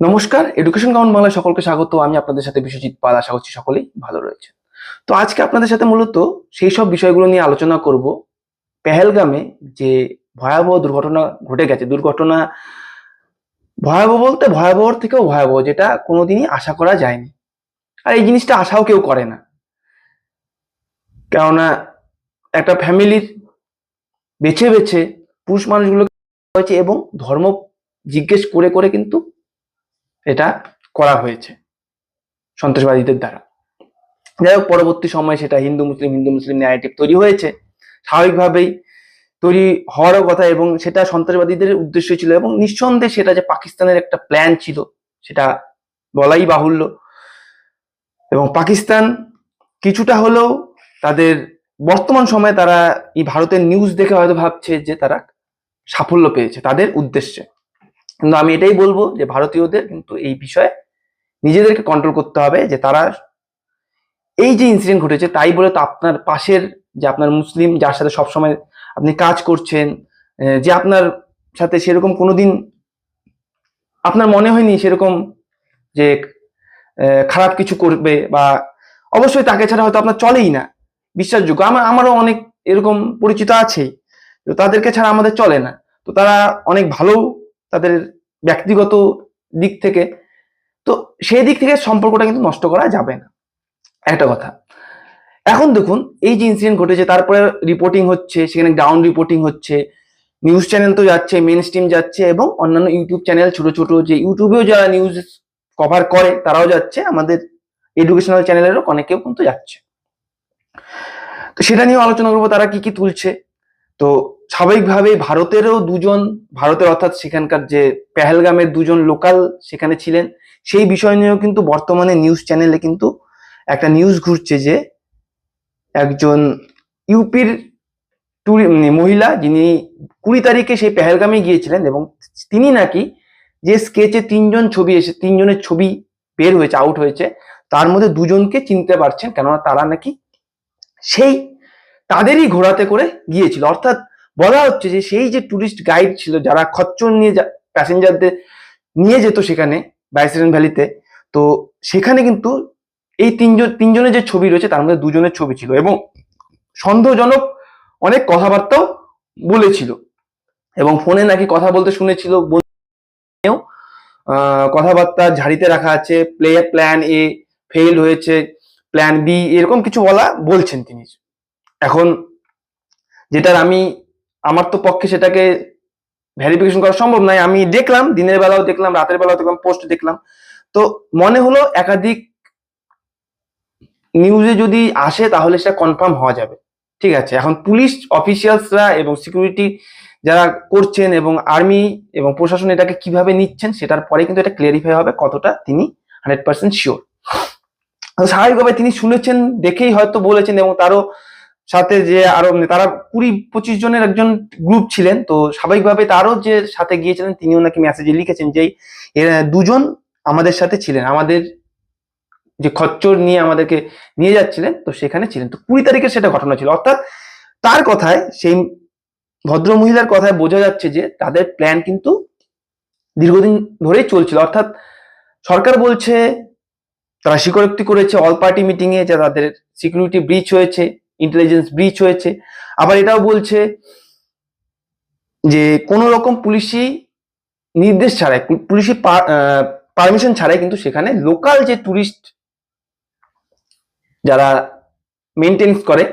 নমস্কার education ground বাংলায় সকলকে স্বাগত। আমি আপনাদের সাথে বিশ্বজিৎ পাল, আশা করছি সকলেই ভালো রয়েছে তো আজকে আপনাদের সাথে মূলত সেই সব বিষয়গুলো নিয়ে আলোচনা করব। পেহেলগামে যে ভয়াবহ দুর্ঘটনা ঘটে গেছে, দুর্ঘটনা ভয়াবহ বলতে ভয়াবহর থেকেও ভয়াবহ, যেটা কোনোদিনই আশা করা যায়নি। আর এই জিনিসটা আশাও কেউ করে না। কেননা একটা ফ্যামিলির বেছে বেছে পুরুষ মানুষগুলো হয়েছে এবং ধর্ম জিজ্ঞেস করে করে কিন্তু এটা করা হয়েছে সন্ত্রাসবাদীদের দ্বারা। যাই হোক, পরবর্তী সময়ে সেটা Hindu, Muslim Hindu, Muslim narrative তৈরি হয়েছে। স্বাভাবিকভাবেই তৈরি হওয়ারও কথা এবং সেটা সন্ত্রাসবাদীদের উদ্দেশ্য ছিল এবং নিঃসন্দেহে সেটা যে পাকিস্তানের একটা প্ল্যান ছিল, সেটা বলাই বাহুল্য। এবং পাকিস্তান কিছুটা হলেও তাদের বর্তমান সময়ে তারা এই ভারতের নিউজ দেখে হয়তো ভাবছে যে তারা সাফল্য পেয়েছে, তাদের উদ্দেশ্যে। কিন্তু আমি এটাই বলব যে ভারতীয়দের কিন্তু এই বিষয়ে নিজেদেরকে কন্ট্রোল করতে হবে যে তারা এই যে ইনসিডেন্ট ঘটেছে তাই বলে তো আপনার পাশের যে আপনার মুসলিম যার সাথে সবসময় আপনি কাজ করছেন যে আপনার সাথে সেরকম কোনোদিন আপনার মনে হয়নি সেরকম যে খারাপ কিছু করবে বা অবশ্যই তাকে ছাড়া হয়তো আপনার চলেই না। বিশ্বাসযোগ্য। আমার আমারও অনেক এরকম পরিচিত আছেই তো তাদেরকে ছাড়া আমাদের চলে না। তো তারা অনেক ভালো তাদের ব্যক্তিগত দিক থেকে, তো সেই দিক থেকে সম্পর্কটা কিন্তু নষ্ট করা যাবে না। একটা কথা, এখন দেখুন এই যে ইনসিডেন্ট ঘটেছে, তারপরে রিপোর্টিং হচ্ছে, সেখানে গ্রাউন্ড রিপোর্টিং হচ্ছে নিউজ চ্যানেল তো যাচ্ছে মেন স্ট্রিম যাচ্ছে, এবং অন্যান্য ইউটিউব চ্যানেল ছোট ছোট যে ইউটিউবেও যারা নিউজ কভার করে, তারাও যাচ্ছে, আমাদের এডুকেশনাল চ্যানেলেরও অনেকেও কিন্তু যাচ্ছে। তো সেটা নিয়েও আলোচনা করব, তারা কি কি তুলছে? তো স্বাভাবিকভাবে ভারতেরও দুজন ভারতের অর্থাৎ সেখানকার যে পেহেলগামের দুজন লোকাল সেখানে ছিলেন সেই বিষয় নিয়েও কিন্তু বর্তমানে নিউজ চ্যানেলে কিন্তু একটা নিউজ ঘুরছে যে একজন ইউপির টুরি- উম, মহিলা যিনি কুড়ি তারিখে সেই পেহেলগামে গিয়েছিলেন এবং তিনি নাকি যে স্কেচে তিনজন ছবি এসে তিনজনের ছবি বের হয়েছে আউট হয়েছে তার মধ্যে দুজনকে চিনতে পারছেন কেননা তারা নাকি সেই তাদেরই ঘোড়াতে করে গিয়েছিল। অর্থাৎ বলা হচ্ছে যে সেই যে টুরিস্ট গাইড ছিল, যারা খচ্চর নিয়ে প্যাসেঞ্জারদের নিয়ে যেত সেখানে বাইসেরেন ভ্যালিতে তো সেখানে কিন্তু এই তিনজন, তিনজনের যে ছবি রয়েছে, তার মধ্যে দুজনের ছবি ছিল এবং সন্দেহজনক অনেক কথাবার্তাও বলেছিল এবং ফোনে নাকি কথা বলতে শুনেছিল কথাবার্তা ঝাড়িতে রাখা আছে প্লে প্ল্যান এ ফেল হয়েছে প্ল্যান বি এরকম কিছু বলা বলছেন তিনি। এখন যেটার আমি আমার তো পক্ষে সেটাকে ভেরিফিকেশন করা সম্ভব নয়। আমি দেখলাম, দিনের বেলাও দেখলাম, রাতের বেলাও দেখলাম পোস্ট দেখলাম। তো মনে হলো একাধিক নিউজে যদি আসে তাহলে সেটা কনফার্ম হওয়া যাবে। ঠিক আছে? এখন পুলিশ অফিসিয়ালসরা এবং সিকিউরিটি যারা করছেন এবং আর্মি এবং প্রশাসন এটাকে কীভাবে নিচ্ছেন সেটার পরে কিন্তু এটা ক্লিয়ারিফাই হবে কতটা তিনি হান্ড্রেড পার্সেন্ট শিওর স্বাভাবিকভাবে তিনি শুনেছেন, দেখেই হয়তো বলেছেন এবং তারও সাথে যে আরও তারা কুড়ি পঁচিশ জনের একজন গ্রুপ ছিলেন, তো স্বাভাবিকভাবে তারও যে সাথে গিয়েছিলেন তিনিও নাকি মেসেজে লিখেছেন যে দুজন আমাদের সাথে ছিলেন, আমাদের যে খচ্চর নিয়ে আমাদেরকে নিয়ে যাচ্ছিলেন, তো সেখানে ছিলেন। তো কুড়ি তারিখে সেটা ঘটনা ছিল। অর্থাৎ তার কথায়, সেই ভদ্র মহিলার কথায় বোঝা যাচ্ছে যে, তাদের প্ল্যান কিন্তু দীর্ঘদিন ধরেই চলছিল। অর্থাৎ সরকার বলছে, তারা স্বীকারোক্তি করেছে অল পার্টি মিটিং এ যে তাদের সিকিউরিটি ব্রিচ হয়েছে ইন্টেলিজেন্স ব্রিচ হয়েছে। আবার এটাও বলছে যে কোন রকম পুলিশি নির্দেশ ছাড়াই, পুলিশি পারমিশন ছাড়াই কিন্তু সেখানে লোকাল যে টুরিস্ট যারা মেনটেন্স করে,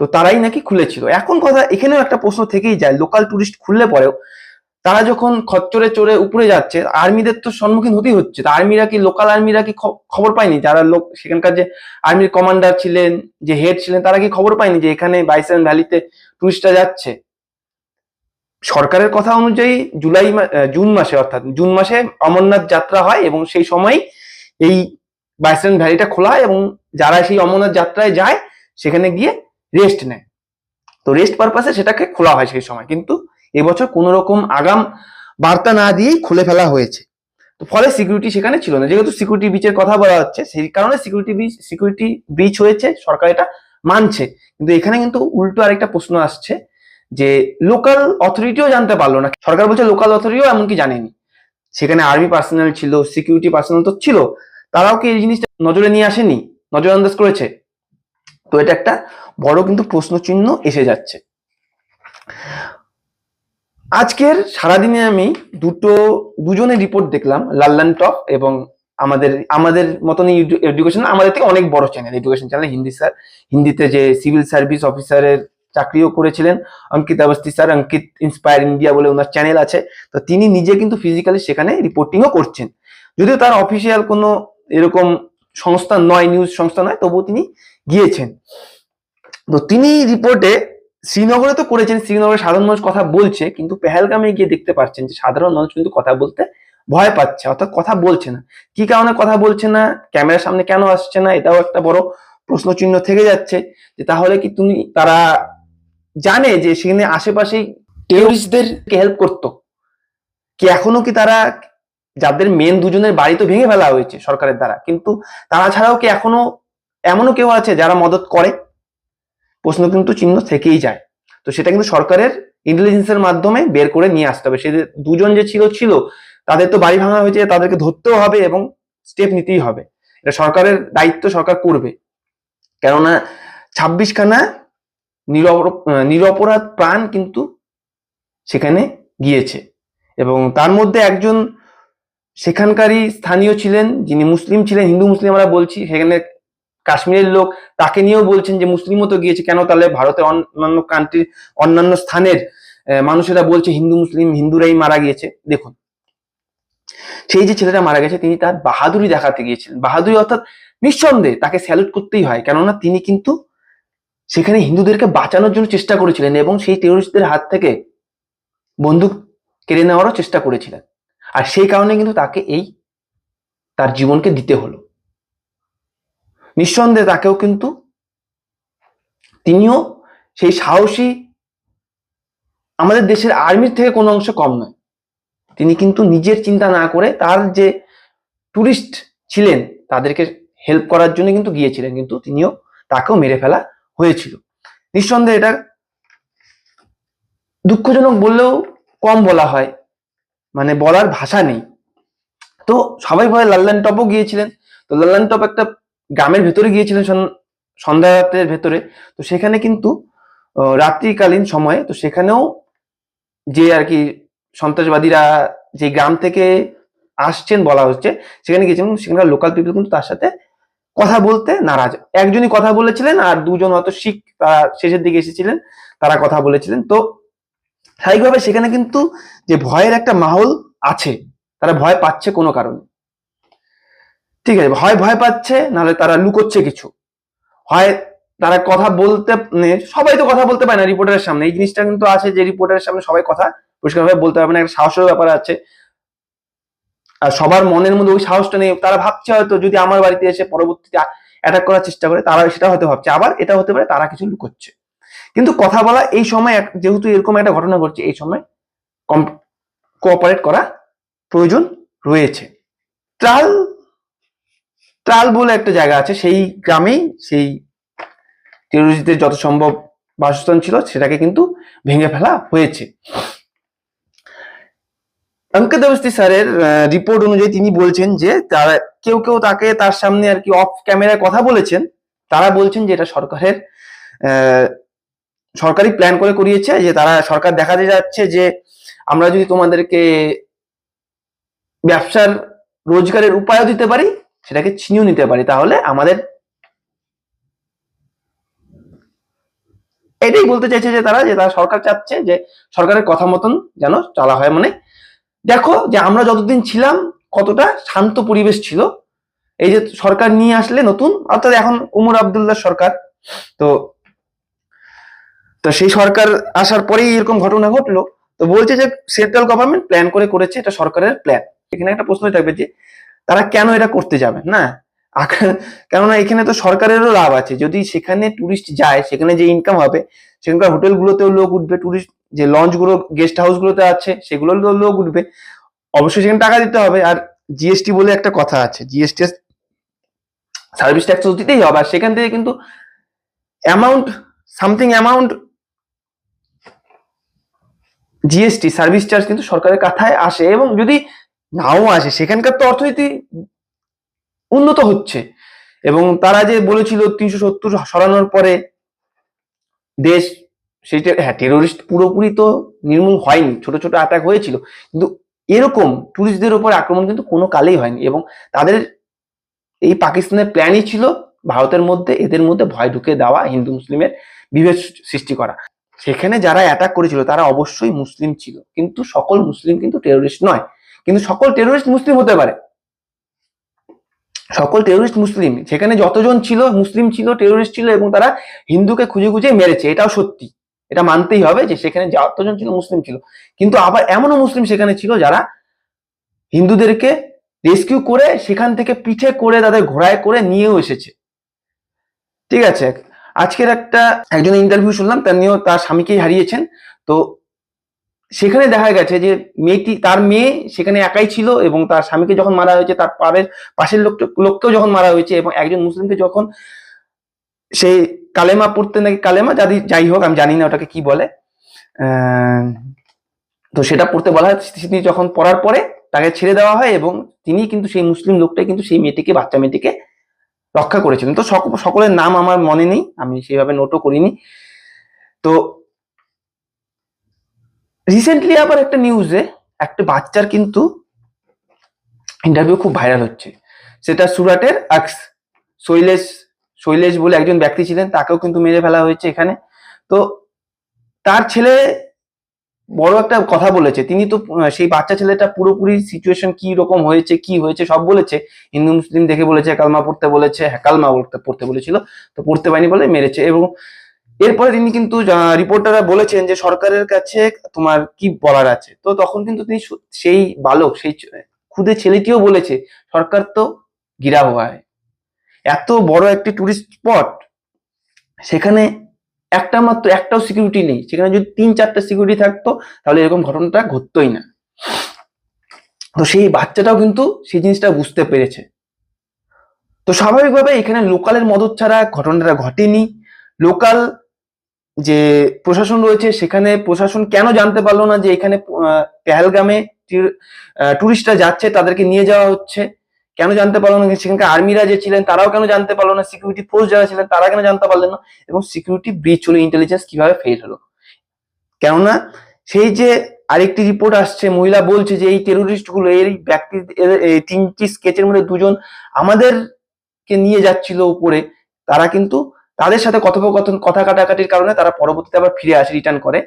তো তারাই নাকি খুলেছিল। এখন কথা, এখানেও একটা প্রশ্ন থেকেই যায় লোকাল টুরিস্ট খুললে পরেও তারা যখন খচ্চরে চড়ে উপরে যাচ্ছে, আর্মিদের তো সম্মুখীন হতেই হচ্ছে। আর্মিরা কি লোকাল আর্মিরা কি খবর পায়নি? যারা লোক, সেখানকার যে আর্মির কমান্ডার ছিলেন, যে হেড ছিলেন, তারা কি খবর পায়নি যে এখানে বাইসেন ভ্যালিতে টুরিস্টরা যাচ্ছে? সরকারের কথা অনুযায়ী জুলাই জুন মাসে, অর্থাৎ জুন মাসে অমরনাথ যাত্রা হয় এবং সেই সময় এই বাইসেন ভ্যালিটা খোলা হয় এবং যারা সেই অমরনাথ যাত্রায় যায়, সেখানে গিয়ে রেস্ট নেয়। তো রেস্ট পারপাসে সেটাকে খোলা হয় সেই সময়। কিন্তু এবছর কোনো রকম আগাম বার্তা না দিয়েই খুলে ফেলা হয়েছে। তো ফলে সিকিউরিটি সেখানে ছিল না। যেহেতু সিকিউরিটি ব্রিচের কথা বলা হচ্ছে, সেই কারণে সিকিউরিটি ব্রিচ সিকিউরিটি ব্রিচ হয়েছে, সরকার এটা মানছে। কিন্তু এখানে কিন্তু উল্টো আরেকটা প্রশ্ন আসছে যে লোকাল অথরিটিও জানতে পারল না। সরকার বলছে লোকাল অথরিটিও এমনকি জানেনি। সেখানে আর্মি পার্সোনাল ছিল সিকিউরিটি পার্সোনাল তো ছিল, তারাও কি এই জিনিসটা নজরে নিয়ে আসেনি? নজর আন্দাজ করেছে? তো এটা একটা বড় কিন্তু প্রশ্ন চিহ্ন এসে যাচ্ছে। আজকের সারাদিনে আমি দুটো, দুজনের রিপোর্ট দেখলাম, লাল্লান টপ এবং আমাদের আমাদের মতন এডুকেশন আমাদের থেকে অনেক বড় channel education channel Hindi sir হিন্দিতে যে সিভিল সার্ভিস অফিসারের চাকরিও করেছিলেন, Ankit Awasthi sir Ankit inspire India বলে ওনার চ্যানেল আছে, তো তিনি নিজে কিন্তু ফিজিক্যালি সেখানে রিপোর্টিংও করছেন। যদিও তার অফিসিয়াল কোনো এরকম সংস্থা নয় নিউজ সংস্থা নয়, তবুও তিনি গিয়েছেন। তো তিনি রিপোর্টে শ্রীনগরে তো করেছেন শ্রীনগরে সাধারণ মানুষ কথা বলছে, কিন্তু পেহেলগামে গিয়ে দেখতে পাচ্ছেন যে সাধারণ মানুষ কিন্তু কথা বলতে ভয় পাচ্ছে, অর্থাৎ কথা বলছে না। কি কারণে কথা বলছে না? ক্যামেরার সামনে কেন আসছে না? এটাও একটা বড় প্রশ্ন চিহ্ন থেকে যাচ্ছে যে তাহলে কি তুমি, তারা জানে যে সেখানে আশেপাশেই টেরোরিস্টদেরকে হেল্প করতো? কি এখনও কি তারা, যাদের মেন দুজনের বাড়ি তো ভেঙে ফেলা হয়েছে সরকারের দ্বারা, কিন্তু তারা ছাড়াও কি এখনও এমনও কেউ আছে যারা মদত করে? প্রশ্ন কিন্তু চিহ্ন থেকেই যায়। তো সেটা কিন্তু সরকারের ইন্টেলিজেন্সের মাধ্যমে বের করে নিয়ে আসতে হবে। সে দুজন যে ছিল ছিল, তাদের তো বাড়ি ভাঙা হয়েছে, তাদেরকে ধরতেও হবে এবং স্টেপ নিতেই হবে। এটা সরকারের দায়িত্ব, সরকার করবে। কেননা ছাব্বিশখানা নিরপ- নিরপরাধ প্রাণ কিন্তু সেখানে গিয়েছে। এবং তার মধ্যে একজন সেখানকারই স্থানীয় ছিলেন, যিনি মুসলিম ছিলেন, হিন্দু মুসলিম আমরা বলছি, সেখানে কাশ্মীরের লোক তাকে নিয়েও বলছেন যে মুসলিমও তো গিয়েছে, কেন তাহলে ভারতের অন্যান্য কান্ট্রির অন্যান্য স্থানের মানুষেরা বলছে হিন্দু, মুসলিম, হিন্দুরাই মারা গিয়েছে। দেখুন, সেই যে ছেলেটা মারা গেছে, তিনি তার বাহাদুরি দেখাতে গিয়েছিলেন। বাহাদুরি অর্থাৎ নিঃসন্দেহে তাকে স্যালুট করতেই হয়, কেননা তিনি কিন্তু সেখানে হিন্দুদেরকে বাঁচানোর জন্য চেষ্টা করেছিলেন এবং সেই টেরোরিস্টদের হাত থেকে বন্দুক কেড়ে নেওয়ারও চেষ্টা করেছিলেন। আর সেই কারণে কিন্তু তাকে এই তার জীবনকে দিতে হলো। নিঃসন্দেহে তাকেও কিন্তু তিনিও সেই সাহসী আমাদের দেশের আর্মির থেকে কোনো অংশ কম নয়। তিনি কিন্তু নিজের চিন্তা না করে তার যে টুরিস্ট ছিলেন, তাদেরকে হেল্প করার জন্য কিন্তু গিয়েছিলেন, কিন্তু তিনিও তাকেও মেরে ফেলা হয়েছিল। নিঃসন্দেহে এটা দুঃখজনক বললেও কম বলা হয় মানে বলার ভাষা নেই। তো সবাই ভয় লাল্লান টপও গিয়েছিলেন। তো লাল্লান টপ একটা গ্রামের ভেতরে গিয়েছিলেন সন- সন্ধ্যা রাতের ভেতরে, তো সেখানে কিন্তু রাত্রিকালীন সময়ে, তো সেখানেও যে আর কি সন্ত্রাসবাদীরা যে গ্রাম থেকে আসছেন বলা হচ্ছে, সেখানে গিয়েছেন সেখানকার লোকাল পিপল কিন্তু তার সাথে কথা বলতে নারাজ। একজনই কথা বলেছিলেন আর দুজন হয়তো শিখ তারা শেষের দিকে এসেছিলেন, তারা কথা বলেছিলেন। তো স্বাভাবিকভাবে সেখানে কিন্তু যে ভয়ের একটা মাহল আছে, তারা ভয় পাচ্ছে কোনো কারণে। ঠিক আছে হয় ভয় পাচ্ছে, নাহলে তারা লুকোচ্ছে কিছু। হয় তারা কথা বলতে মানে সবাই তো কথা বলতে পারে না রিপোর্টারের সামনে। এই জিনিসটা কিন্তু আছে যে রিপোর্টারের সামনে সবাই কথা পরিষ্কারভাবে বলতে পারবে না, একটা সাহসের ব্যাপার আছে। আর সবার মনের মধ্যে ওই সাহসটা নেই, তারা ভাবছে হয়তো যদি আমার বাড়িতে এসে পরবর্তীতে অ্যাটাক করার চেষ্টা করে, তারা সেটা হতে ভাবছে। আবার এটা হতে পারে তারা কিছু লুকোচ্ছে। কিন্তু কথা বলা এই সময় যেহেতু এরকম একটা ঘটনা ঘটছে, এই সময় কম কোঅপারেট করা প্রয়োজন রয়েছে। ট্রাল ট্রাল বলে একটা জায়গা আছে, সেই গ্রামেই সেই টেরোরিস্টদের যত সম্ভব বাসস্থান ছিল, সেটাকে কিন্তু ভেঙে ফেলা হয়েছে। অঙ্কিত অবস্থি স্যারের রিপোর্ট অনুযায়ী তিনি বলছেন যে, তারা কেউ কেউ তাকে তার সামনে আর কি অফ ক্যামেরায় কথা বলেছেন। তারা বলছেন যে এটা সরকারের সরকারি প্ল্যান করে করিয়েছে, যে তারা সরকার দেখাতে যাচ্ছে যে আমরা যদি তোমাদেরকে ব্যবসার রোজগারের উপায়ও দিতে পারি সেটাকে ছিনিয়েও নিতে পারি, তাহলে আমাদের এটাই বলতে চাইছে যে তারা যে তারা সরকার চাচ্ছে যে সরকারের কথা মতন যেন চলা হয়। মানে দেখো যে আমরা যতদিন ছিলাম, কতটা শান্ত পরিবেশ ছিল। এই যে সরকার নিয়ে আসলে নতুন, অর্থাৎ এখন উমর আবদুল্লাহ সরকার। তো তো সেই সরকার আসার পরেই এরকম ঘটনা ঘটলো। তো বলছে যে সেন্ট্রাল গভর্নমেন্ট প্ল্যান করে করেছে, এটা সরকারের প্ল্যান এখানে একটা প্রশ্ন থাকবে যে তারা কেন এটা করতে যাবে, না? কেননা এখানে তো সরকারেরও লাভ আছে। যদি সেখানে টুরিস্ট যায়, সেখানে যে ইনকাম হবে, সেখানকার হোটেলগুলোতেও লোক উঠবে টুরিস্ট যে লঞ্চগুলো গেস্ট হাউস গুলোতে আছে সেগুলোর লোক উঠবে। অবশ্যই সেখানে টাকা দিতে হবে। আর জিএসটি বলে একটা কথা আছে জিএসটি সার্ভিস ট্যাক্স দিতেই হবে। আর সেখান থেকে কিন্তু amount something amount GST service charge কিন্তু সরকারের কাথায় আসে। এবং যদি নাও আসে। সেখানকার তো অর্থনীতি উন্নত হচ্ছে। এবং তারা যে বলেছিল তিনশো সত্তর সরানোর পরে দেশ সেটা হ্যাঁ টেরোরিস্ট পুরোপুরি তো নির্মূল হয়নি। ছোট ছোট অ্যাটাক হয়েছিল। কিন্তু এরকম টুরিস্টদের উপর আক্রমণ কিন্তু কোনো কালেই হয়নি। এবং তাদের এই পাকিস্তানের প্ল্যানই ছিল ভারতের মধ্যে, এদের মধ্যে ভয় ঢুকে দেওয়া হিন্দু মুসলিমের বিভেদ সৃষ্টি করা। সেখানে যারা অ্যাটাক করেছিল, তারা অবশ্যই মুসলিম ছিল। কিন্তু সকল মুসলিম কিন্তু টেরোরিস্ট নয়। কিন্তু সকল টেরোরিস্ট মুসলিম হতে পারে। সকল টেরোরিস্ট মুসলিম, সেখানে যতজন ছিল, মুসলিম ছিল টেরোরিস্ট ছিল এবং তারা হিন্দুকে খুঁজে খুঁজে মেরেছে, এটাও সত্যি। এটা মানতেই হবে যে সেখানে যতজন ছিল, মুসলিম ছিল। কিন্তু আবার এমনও মুসলিম সেখানে ছিল যারা হিন্দুদেরকে রেস্কিউ করে সেখান থেকে পিঠে করে তাদের ঘোড়ায় করে নিয়েও এসেছে। ঠিক আছে? আজকের একটা একজন ইন্টারভিউ শুনলাম তিনিও তার স্বামীকেই হারিয়েছেন। তো সেখানে দেখা গেছে যে মেয়েটি, তার মেয়ে সেখানে একাই ছিল এবং তার স্বামীকে যখন মারা হয়েছে, তার পাড়ের পাশের লোক লোককেও যখন মারা হয়েছে এবং একজন মুসলিমকে যখন সেই কালেমা পড়তে নাকি কালেমা যাদি যাই হোক, আমি জানি না ওটাকে কি বলে। তো সেটা পড়তে বলা হয়। তিনি যখন পড়ার পরে তাকে ছেড়ে দেওয়া হয় এবং তিনি কিন্তু সেই মুসলিম লোকটাই কিন্তু সেই মেয়েটিকে, বাচ্চা মেয়েটিকে রক্ষা করেছিলেন। তো সক- সকলের নাম আমার মনে নেই, আমি সেইভাবে নোটও করিনি। তো রিসেন্টলি আবার একটা নিউজে একটা বাচ্চার কিন্তু ইন্টারভিউ খুব ভাইরাল হচ্ছে। সেটা সুরাটের আক্স শৈলেশ শৈলেশ বলে একজন ব্যক্তি ছিলেন, তাকেও কিন্তু মেরে ফেলা হয়েছে এখানে। তো তার ছেলে বড় একটা কথা বলেছে, তিনি তো, সেই বাচ্চা ছেলেটা পুরোপুরি সিচুয়েশন কি রকম হয়েছে, কি হয়েছে, সব বলেছে। হিন্দু, মুসলিম দেখে বলেছে, কালমা পড়তে বলেছে হ্যাঁ কালমা পড়তে পড়তে বলেছিল, তো পড়তে পারেনি বলে মেরেছে। এবং এরপরে তিনি কিন্তু রিপোর্টাররা বলেছেন যে সরকারের কাছে তোমার কি বলার আছে? তো তখন কিন্তু তিনি সেই বালক, সেই খুদে ছেলেটিও বলেছে, সরকার তো গিরা হয়। এত বড় একটি টুরিস্ট স্পট সেখানে একটা মাত্র, একটাও সিকিউরিটি নেই। সেখানে যদি তিন চারটা সিকিউরিটি থাকতো, তাহলে এরকম ঘটনাটা ঘটতোই না। তো সেই বাচ্চাটাও কিন্তু সেই জিনিসটা বুঝতে পেরেছে। তো স্বাভাবিকভাবে এখানে লোকালের মদত ছাড়া ঘটনাটা ঘটেনি। লোকাল যে প্রশাসন রয়েছে, সেখানে প্রশাসন কেন জানতে পারল না যে এখানে পেহেলগামে টুরিস্টরা যাচ্ছে, তাদেরকে নিয়ে যাওয়া হচ্ছে? কেন জানতে পারল না? সেখানকার আর্মিরা যে ছিলেন, তারাও কেন জানতে পারল না? সিকিউরিটি ফোর্স যারা ছিলেন, তারা কেন জানতে পারলেন না? এবং সিকিউরিটি ব্রিচ হলো ইন্টেলিজেন্স কীভাবে ফেল হলো? কেননা, সেই যে আরেকটি রিপোর্ট আসছে, মহিলা বলছে যে এই টেরোরিস্টগুলো, এই ব্যক্তি তিনটি স্কেচের মধ্যে দুজন আমাদেরকে নিয়ে যাচ্ছিল উপরে, তারা কিন্তু তাদের সাথে কথোপকথন, কথা কাটাকাটির কারণে তারা পরবর্তীতে আবার ফিরে আসে রিটার্ন করে।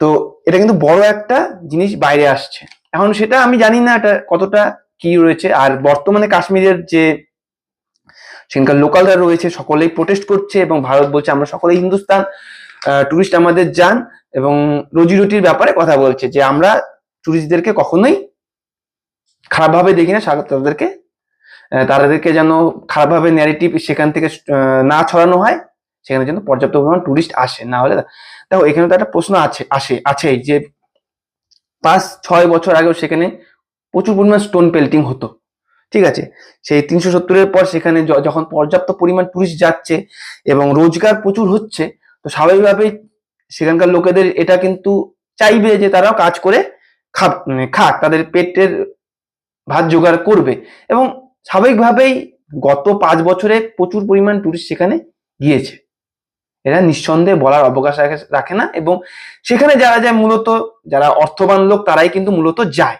তো এটা কিন্তু বড় একটা জিনিস বাইরে আসছে। এখন সেটা আমি জানি না এটা কতটা কি রয়েছে। আর বর্তমানে কাশ্মীরের যে সেখানকার লোকালরা রয়েছে, সকলেই প্রোটেস্ট করছে এবং ভারত বলছে, আমরা সকলেই হিন্দুস্তান টুরিস্ট আমাদের যান। এবং রুজি রুটির ব্যাপারে কথা বলছে যে, আমরা টুরিস্টদেরকে কখনোই খারাপভাবে দেখি না তাদেরকে তাদেরকে যেন খারাপভাবে ন্যারেটিভ সেখান থেকে না ছড়ানো হয়, সেখানে যেন পর্যাপ্ত পরিমাণ টুরিস্ট আসে। না হলে দেখো, এখানে তো একটা প্রশ্ন আছে, আসে, আছেই যে পাঁচ, ছয় বছর আগেও সেখানে প্রচুর পরিমাণ স্টোন পেল্টিং হতো। ঠিক আছে? সেই তিনশো সত্তরের পর সেখানে যখন পর্যাপ্ত পরিমাণ টুরিস্ট যাচ্ছে এবং রোজগার প্রচুর হচ্ছে, তো স্বাভাবিকভাবেই সেখানকার লোকেদের এটা কিন্তু চাইবে যে তারাও কাজ করে মানে খাক, তাদের পেটের ভাত জোগাড় করবে। এবং স্বাভাবিকভাবেই গত পাঁচ বছরে প্রচুর পরিমাণ টুরিস্ট সেখানে গিয়েছে। এরা নিঃসন্দেহে বলার অবকাশ রাখে- না এবং সেখানে যারা যায় মূলত, যারা অর্থবান লোক, তারাই কিন্তু মূলত যায়।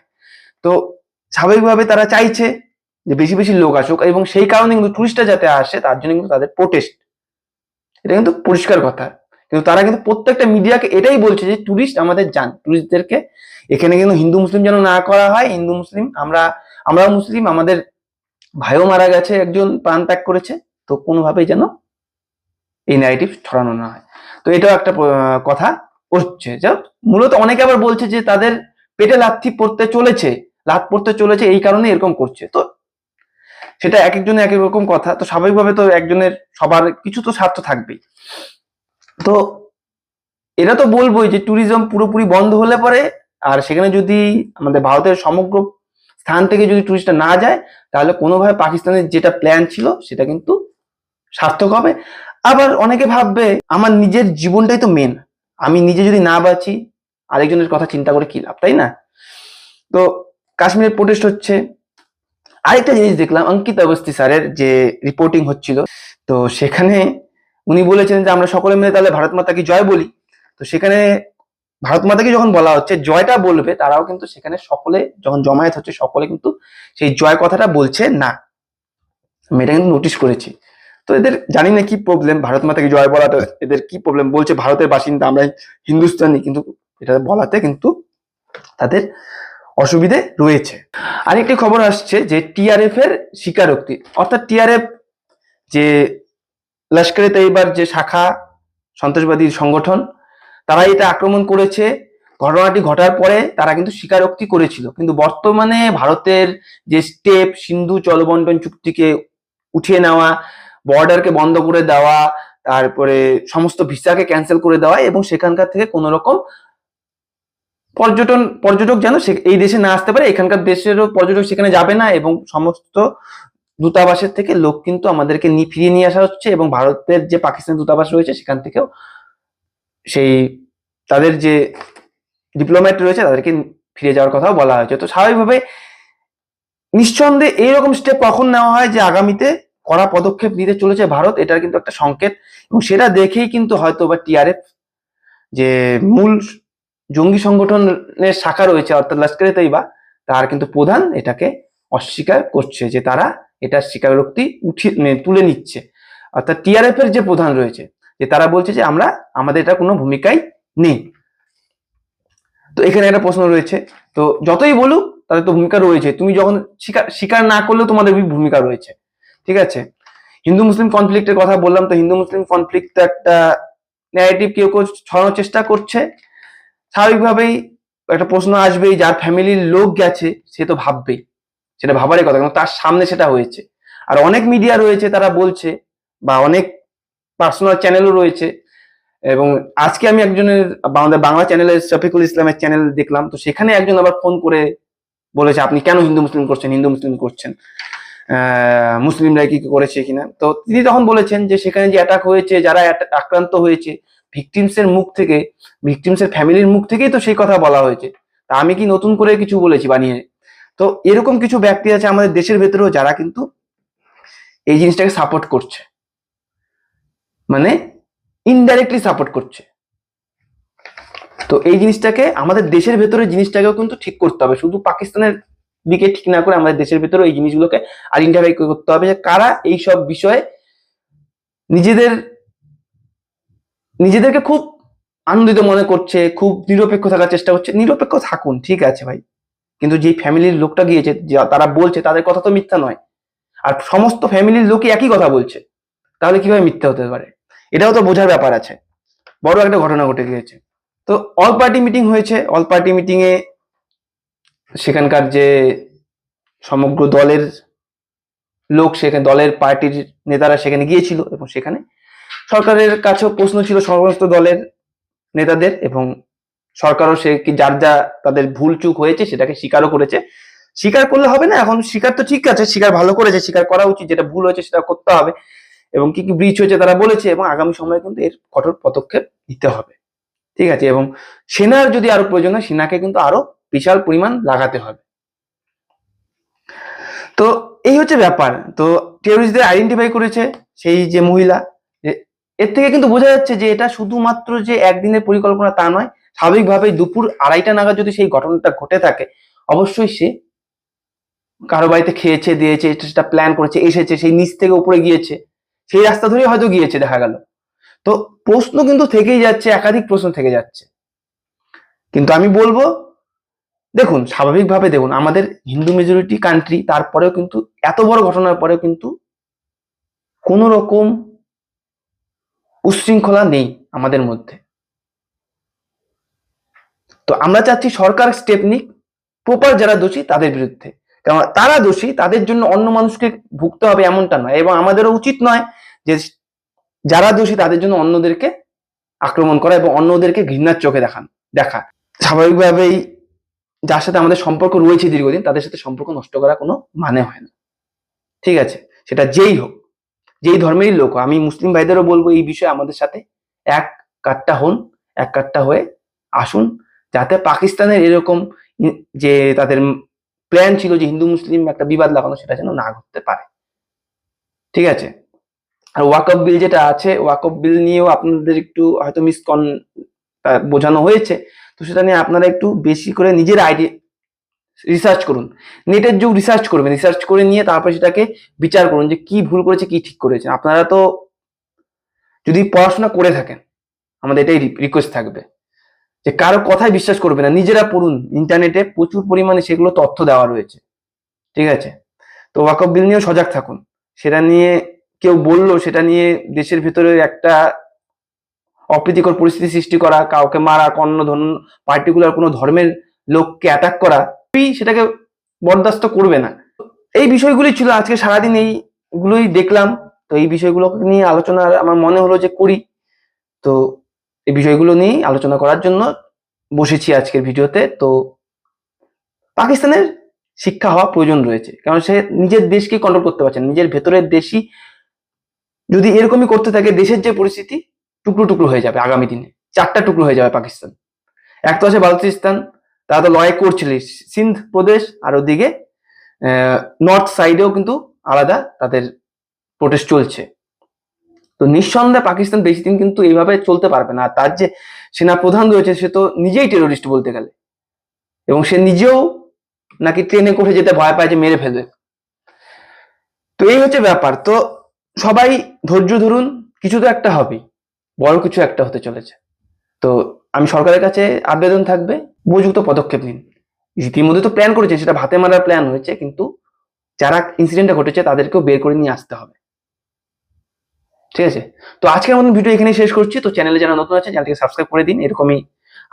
তো স্বাভাবিকভাবে তারা চাইছে যে বেশি বেশি লোক আসুক এবং সেই কারণে কিন্তু টুরিস্টরা যাতে আসে, তার জন্য কিন্তু তাদের প্রোটেস্ট এটা কিন্তু পরিষ্কার কথা। কিন্তু তারা কিন্তু প্রত্যেকটা মিডিয়াকে এটাই বলছে যে টুরিস্ট আমাদের যান। টুরিস্টদেরকে এখানে কিন্তু হিন্দু মুসলিম যেন না করা হয় হিন্দু মুসলিম আমরা, আমরাও মুসলিম, আমাদের ভাইও মারা গেছে, একজন প্রাণ ত্যাগ করেছে, তো কোনোভাবেই যেন এই ন্যারেটিভ ছড়ানো না হয়। তো এটাও একটা কথা হচ্ছে। যা মূলত অনেকে আবার বলছে যে তাদের পেটে লাথি পড়তে চলেছে, লাথ পড়তে চলেছে, এই কারণে এরকম করছে। তো সেটা এক একজনের এক এক রকম কথা, তো স্বাভাবিকভাবে তো একজনের সবার কিছু তো স্বার্থ থাকবেই। তো এটা তো বলবোই যে ট্যুরিজম পুরোপুরি বন্ধ হলে পরে, আর সেখানে যদি আমাদের ভারতের সমগ্র স্থান থেকে যদি টুরিস্টটা না যায়, তাহলে কোনোভাবে পাকিস্তানের যেটা প্ল্যান ছিল, সেটা কিন্তু সার্থক হবে। আবার অনেকে ভাববে, আমার নিজের জীবনটাই তো মেন আমি নিজে যদি না বাঁচি, আরেকজনের কথা চিন্তা করে কি লাভ, তাই না? তো কাশ্মীরের প্রোটেস্ট হচ্ছে। আরেকটা জিনিস দেখলাম, অঙ্কিত অবস্থি স্যারের যে রিপোর্টিং হচ্ছিল, তো সেখানে উনি বলেছেন যে, আমরা সকলে মিলে তাহলে ভারত মাতাকে জয় বলি। তো সেখানে ভারত মাতাকে যখন বলা হচ্ছে, জয়টা বলবে, তারাও কিন্তু সেখানে সকলে, যখন জমায়েত হচ্ছে, সকলে কিন্তু সেই জয় কথাটা বলছে না। আমি এটা কিন্তু নোটিশ করেছি। তো এদের জানি না কি প্রবলেম ভারত মাতাকে জয় বলাটা, এদের কি প্রবলেম বলছে ভারতের বাসিন্দা আমরা হিন্দুস্তানি, কিন্তু এটা বলাতে কিন্তু তাদের অসুবিধে রয়েছে। আরেকটি খবর আসছে যে টিআরএফ এর স্বীকারোক্তি, অর্থাৎ টিআরএফ যে, লস্করে তৈবার যে শাখা, সন্ত্রাসবাদী সংগঠন তারা এটা আক্রমণ করেছে। ঘটনাটি ঘটার পরে তারা কিন্তু স্বীকারোক্তি করেছিল। কিন্তু বর্তমানে ভারতের যে স্টেপ, সিন্ধু জলবন্টন চুক্তিকে উঠিয়ে নেওয়া, বর্ডারকে বন্ধ করে দেওয়া, তারপরে সমস্ত ভিসাকে ক্যান্সেল করে দেওয়া এবং সেখানকার থেকে কোনো রকম পর্যটন, পর্যটক যেন এই দেশে না আসতে পারে, এখানকার দেশেরও পর্যটক সেখানে যাবে না এবং সমস্ত দূতাবাসের থেকে লোক কিন্তু আমাদেরকে ফিরিয়ে নিয়ে আসা হচ্ছে এবং ভারতের যে পাকিস্তান দূতাবাস রয়েছে সেখান থেকেও সেই তাদের যে ডিপ্লোম্যাট রয়েছে তাদেরকে ফিরে যাওয়ার কথাও বলা হয়েছে। তো স্বাভাবিকভাবে নিঃসন্দেহে এইরকম স্টেপ কখন নেওয়া হয় যে আগামীতে কড়া পদক্ষেপ নিতে চলেছে ভারত, এটার কিন্তু একটা সংকেত। এবং সেটা দেখেই কিন্তু হয়তো বা টিআরএফ যে মূল জঙ্গি সংগঠনের শাখা রয়েছে, অর্থাৎ লস্করে তৈবা তার কিন্তু প্রধান এটাকে অস্বীকার করছে যে তারা এটা স্বীকারোক্তি উঠিয়ে মানে তুলে নিচ্ছে। অর্থাৎ টিআরএফ এর যে প্রধান রয়েছে যে তারা বলছে যে আমরা, আমাদের এটা কোনো ভূমিকাই নেই। তো এখানে একটা প্রশ্ন রয়েছে। তো যতই বলুক, তাদের তো ভূমিকা রয়েছে। তুমি যখন স্বীকার স্বীকার না করলেও তোমাদের ভূমিকা রয়েছে। ঠিক আছে? হিন্দু মুসলিম কনফ্লিক্টের কথা বললাম, তো হিন্দু মুসলিম কনফ্লিক্ট একটা ন্যারেটিভ কেউ কেউ ছড়ানোর চেষ্টা করছে। স্বাভাবিকভাবেই একটা প্রশ্ন আসবেই, যার ফ্যামিলির লোক গেছে, সে তো ভাববেই। সেটা ভাবারই কথা কারণ তার সামনে সেটা হয়েছে। আর অনেক মিডিয়া রয়েছে, তারা বলছে, বা অনেক পার্সোনাল চ্যানেলও রয়েছে। এবং আজকে আমি একজনের আমাদের বাংলা চ্যানেলের শফিকুল ইসলামের চ্যানেল দেখলাম, তো সেখানে একজন আবার ফোন করে বলেছে, আপনি কেন হিন্দু মুসলিম করছেন? হিন্দু মুসলিম করছেন। মুসলিমরা কি করেছে কিনা? তো তিনি তখন বলেছেন যে, সেখানে যে অ্যাটাক হয়েছে, যারা আক্রান্ত হয়েছে ভিকটিমস এর মুখ থেকে ভিকটিমস এর ফ্যামিলির মুখ থেকেই তো সেই কথা বলা হয়েছে। তা আমি কি নতুন করে কিছু বলেছি বানিয়ে? তো এরকম কিছু ব্যক্তি আছে আমাদের দেশের ভেতরেও যারা কিন্তু এই জিনিসটাকে সাপোর্ট করছে। মানে ইনডাইরেক্টলি সাপোর্ট করছে। তো এই জিনিসটাকে আমাদের দেশের ভেতরে জিনিসটাকেও কিন্তু ঠিক করতে হবে। শুধু পাকিস্তানের দিকে ঠিক না করে আমাদের দেশের ভেতরে এই জিনিসগুলোকে আইডেন্টিফাই করতে হবে যে কারা এই সব বিষয়ে নিজেদের, নিজেদেরকে খুব আনন্দিত মনে করছে, খুব নিরপেক্ষ থাকার চেষ্টা করছে। নিরপেক্ষ থাকুন, ঠিক আছে ভাই। কিন্তু যে ফ্যামিলির লোকটা গিয়েছে তারা বলছে, তাদের কথা তো মিথ্যা নয়। আর সমস্ত ফ্যামিলির লোকই একই কথা বলছে। তাহলে কীভাবে মিথ্যা হতে পারে? এটাও তো বোঝার ব্যাপার আছে। বড় একটা ঘটনা ঘটে গিয়েছে। তো অল পার্টি মিটিং হয়েছে। অল পার্টি মিটিং এ সেখানকার যে সমগ্র দলের লোক, সেখানে দলের পার্টির নেতারা সেখানে গিয়েছিল এবং সেখানে সরকারের কাছেও প্রশ্ন ছিল সমস্ত দলের নেতাদের এবং সরকারও সে কি যার যা তাদের ভুল চুক হয়েছে সেটাকে স্বীকারও করেছে। স্বীকার করলে হবে না, এখন স্বীকার তো ঠিক আছে, স্বীকার ভালো করেছে, স্বীকার করা উচিত, যেটা ভুল হয়েছে সেটা করতে হবে। এবং কি কি ব্রিচ হয়েছে তারা বলেছে এবং আগামী সময়ে কিন্তু এর কঠোর পদক্ষেপ নিতে হবে। ঠিক আছে? এবং সেনার যদি আরও প্রয়োজন হয়, সেনাকে কিন্তু আরও বিশাল পরিমাণ লাগাতে হবে। তো এই হচ্ছে ব্যাপার। তো টেরোরিস্টদের আইডেন্টিফাই করেছে সেই যে মহিলা। এর থেকে কিন্তু বোঝা যাচ্ছে যে এটা শুধুমাত্র যে একদিনের পরিকল্পনা তা নয় স্বাভাবিকভাবে দুপুর আড়াইটা নাগাদ যদি সেই ঘটনাটা ঘটে থাকে, অবশ্যই সে কারও বাড়িতে খেয়েছে, দিয়েছে সেটা প্ল্যান করেছে, এসেছে, সেই নিচ থেকে উপরে গিয়েছে। সেই রাস্তা ধরে হয়তো গিয়েছে, দেখা গেল। তো প্রশ্ন কিন্তু থেকেই যাচ্ছে, একাধিক প্রশ্ন থেকে যাচ্ছে। কিন্তু আমি বলব, দেখুন, স্বাভাবিকভাবে দেখুন, আমাদের হিন্দু মেজরিটি কান্ট্রি তারপরেও কিন্তু, এত বড় ঘটনার পরেও কিন্তু কোনো রকম উচ্ছৃঙ্খলা নেই আমাদের মধ্যে। তো আমরা চাচ্ছি সরকার স্টেপ নিক প্রপার যারা দোষী তাদের বিরুদ্ধে। কারণ তারা দোষী, তাদের জন্য অন্য মানুষকে ভুগতে হবে এমনটা নয়, এবং আমাদেরও উচিত নয় যে যারা দোষী তাদের জন্য অন্যদেরকে আক্রমণ করা এবং অন্যদেরকে ঘৃণার চোখে দেখান, দেখা। স্বাভাবিকভাবেই যার সাথে আমাদের সম্পর্ক রয়েছে দীর্ঘদিন, তাদের সাথে সম্পর্ক নষ্ট করা কোনো মানে হয় না। ঠিক আছে? সেটা যেই হোক, যেই ধর্মেরই লোক আমি মুসলিম ভাইদেরও বলব এই বিষয়ে আমাদের সাথে এক কাট্টা হন, এক কাট্টা হয়ে আসুন, যাতে পাকিস্তানের এরকম যে তাদের প্ল্যান ছিল যে হিন্দু মুসলিম একটা বিবাদ লাগানো, সেটা যেন না ঘটতে পারে। ঠিক আছে? আর ওয়াকফ বিল যেটা আছে, ওয়াকফ বিল নিয়েও আপনাদের একটু হয়তো মিসকন বোঝানো হয়েছে। তো সেটা নিয়ে আপনারা একটু বেশি করে নিজের আইডিয়া রিসার্চ করুন। নেটের যুগ রিসার্চ করবেন। রিসার্চ করে নিয়ে তারপরে সেটাকে বিচার করুন যে কি ভুল করেছে, কি ঠিক করেছে। আপনারা তো যদি পড়াশোনা করে থাকেন, আমাদের এটাই রিকোয়েস্ট থাকবে। যে কারও কথায় বিশ্বাস করবে না। নিজেরা পড়ুন। ইন্টারনেটে প্রচুর পরিমাণে সেগুলো তথ্য দেওয়া রয়েছে। ঠিক আছে? তো ওয়াকফ বিল নিয়েও সজাগ থাকুন। সেটা নিয়ে কেউ বলল সেটা নিয়ে দেশের ভিতরে একটা অপ্রীতিকর পরিস্থিতি সৃষ্টি করা, কাউকে মারা অন্য ধর্ম পার্টিকুলার কোনো ধর্মের লোককে অ্যাটাক করা সেটাকে বরদাস্ত করবে না। এই বিষয়গুলি ছিল, আজকে সারাদিন এইগুলোই দেখলাম। তো এই বিষয়গুলো নিয়ে আলোচনা, আমার মনে হলো যে করি। তো এই বিষয়গুলো নিয়েই আলোচনা করার জন্য বসেছি আজকের ভিডিওতে। তো পাকিস্তানের শিক্ষা হওয়া প্রয়োজন রয়েছে, কারণ সে নিজের দেশকে কন্ট্রোল করতে পারছে নিজের ভেতরের দেশই যদি এরকমই করতে থাকে, দেশের যে পরিস্থিতি টুকরো টুকরো হয়ে যাবে আগামী দিনে। চারটা টুকরো হয়ে যাবে পাকিস্তান। এক তো আছে বালুচিস্তান, তারা তো লড়াই করছিল সিন্ধ প্রদেশ আর ওদিকে নর্থ সাইডেও কিন্তু আলাদা তাদের প্রোটেস্ট চলছে। তো নিঃসন্দেহে পাকিস্তান বেশি দিন কিন্তু এইভাবে চলতে পারবে না। তার যে সেনা প্রধান রয়েছে, সে তো নিজেই টেরোরিস্ট বলতে গেলে। এবং সে নিজেও নাকি ট্রেনে করে যেতে ভয় পায় যে মেরে ফেলবে। তো এই হচ্ছে ব্যাপার। তো সবাই ধৈর্য ধরুন, কিছু তো একটা হবেই বড় কিছু একটা হতে চলেছে। তো আমি সরকারের কাছে আবেদন থাকবে, উপযুক্ত পদক্ষেপ নিন। ইতিমধ্যে তো প্ল্যান করেছে, সেটা ভাতে মারার প্ল্যান হয়েছে, কিন্তু যারা ইনসিডেন্টটা ঘটেছে, তাদেরকেও বের করে নিয়ে আসতে হবে। ঠিক আছে? তো আজকের মতন ভিডিও এখানে শেষ করছি। তো চ্যানেলে যারা নতুন আছে চ্যানেলটিকে সাবস্ক্রাইব করে দিন। এরকমই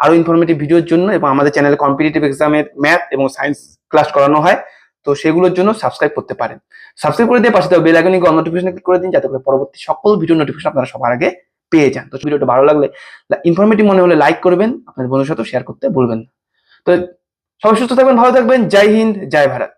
আরও ইনফরমেটিভ ভিডিওর জন্য এবং আমাদের চ্যানেলে কম্পিটিটিভ এক্সামের ম্যাথ এবং সায়েন্স ক্লাস করানো হয়। তো সেগুলোর জন্য সাবস্ক্রাইব করতে পারেন। সাবস্ক্রাইব করে দিয়ে পাশে দেওয়া বেল আইকনে নোটিফিকেশন ক্লিক করে দিন, যাতে করে পরবর্তী সকল ভিডিও নোটিফিকেশন আপনারা সবার আগে পেয়ে যান। তো ভিডিওটা ভালো লাগলে ইনফরমেটিভ মনে হলে লাইক করবেন আপনার বন্ধুর সাথে শেয়ার করতে বলবেন না। তো সবাই সুস্থ থাকবেন, ভালো থাকবেন, জয় হিন্দ, জয় ভারত।